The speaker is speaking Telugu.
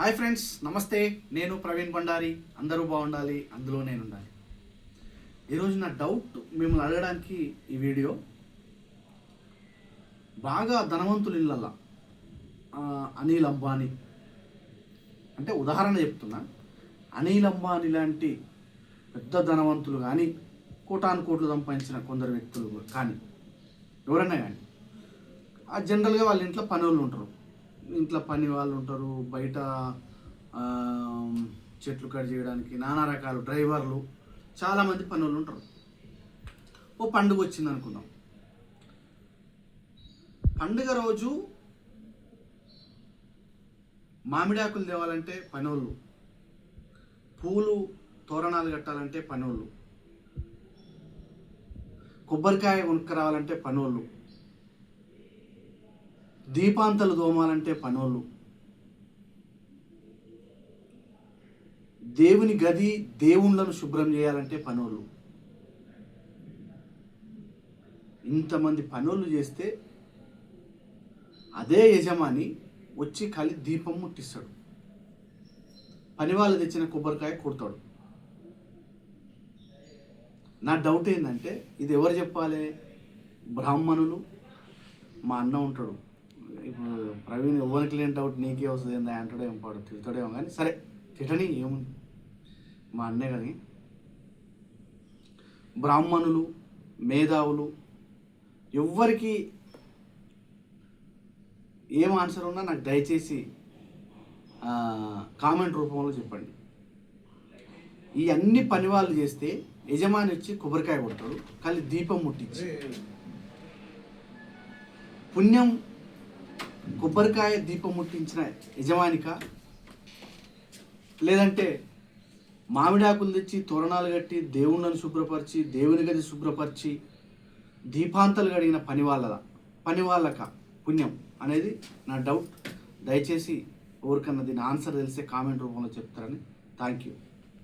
హాయ్ ఫ్రెండ్స్ నమస్తే. నేను ప్రవీణ్ బండారి అందరూ బాగుండాలి అందులో నేను ఉండాలి ఈరోజు నా డౌట్ మిమ్మల్ని అడగడానికి ఈ వీడియో. బాగా ధనవంతులు ఇళ్ళల్లా అనిల్ అంబానీ. అంటే ఉదాహరణ చెప్తున్నా. అనిల్ అంబానీ లాంటి పెద్ద ధనవంతులు కానీ కోటాను కోట్లు సంపాదించిన కొందరు వ్యక్తులు కానీ ఎవరైనా కానీ ఆ జనరల్గా వాళ్ళ ఇంట్లో పనులు ఉంటారు. ఇంట్లో పని వాళ్ళు ఉంటారు బయట చెట్లు కట్ చేయడానికి నానా రకాల డ్రైవర్లు చాలామంది పని వాళ్ళు ఉంటారు. ఓ పండుగ వచ్చింది అనుకుందాం. పండుగ రోజు మామిడాకులు తేవాలంటే పనోళ్ళు. పూలు తోరణాలు కట్టాలంటే పనోళ్ళు. కొబ్బరికాయ కొనుక్కరావాలంటే పనోళ్ళు. దీపాంతలు దోమాలంటే పనోళ్ళు. దేవుని గది దేవుళ్ళను శుభ్రం చేయాలంటే పనోళ్ళు. ఇంతమంది పనులు చేస్తే అదే యజమాని వచ్చి కలి దీపం ముట్టిస్తాడు. పని వాళ్ళు తెచ్చిన కొబ్బరికాయ కొడతాడు. నా డౌట్ ఏంటంటే ఇది ఎవరు చెప్పాలి? బ్రాహ్మణులు. మా అన్న ఉంటాడు. ప్రవీణ్ ఎవరికి లేని డౌట్ నీకే వస్తుంది ఏందా? అంటాడో ఏం పాడు తిడతాడేమో కానీ సరే తిట్టని ఏముంది? మా అన్నే కానీ బ్రాహ్మణులు మేధావులు ఎవ్వరికి ఏం ఆన్సర్ ఉన్నా నాకు దయచేసి కామెంట్ రూపంలో చెప్పండి. ఈ అన్ని పని వాళ్ళు చేస్తే యజమాని వచ్చి కొబ్బరికాయ కొడతాడు కానీ దీపం ముట్టించి. పుణ్యం కొబ్బరికాయ దీపం ముట్టించిన యజమానిక లేదంటే మామిడాకులు తెచ్చి తోరణాలు కట్టి దేవుళ్ళను శుభ్రపరిచి దేవుని గది శుభ్రపరిచి దీపాంతలు కడిగిన పని వాళ్ళ పని వాళ్ళక పుణ్యం అనేది నా డౌట్ దయచేసి ఎవరికన్నా దీని ఆన్సర్ తెలిసే కామెంట్ రూపంలో చెప్తారని థ్యాంక్ యూ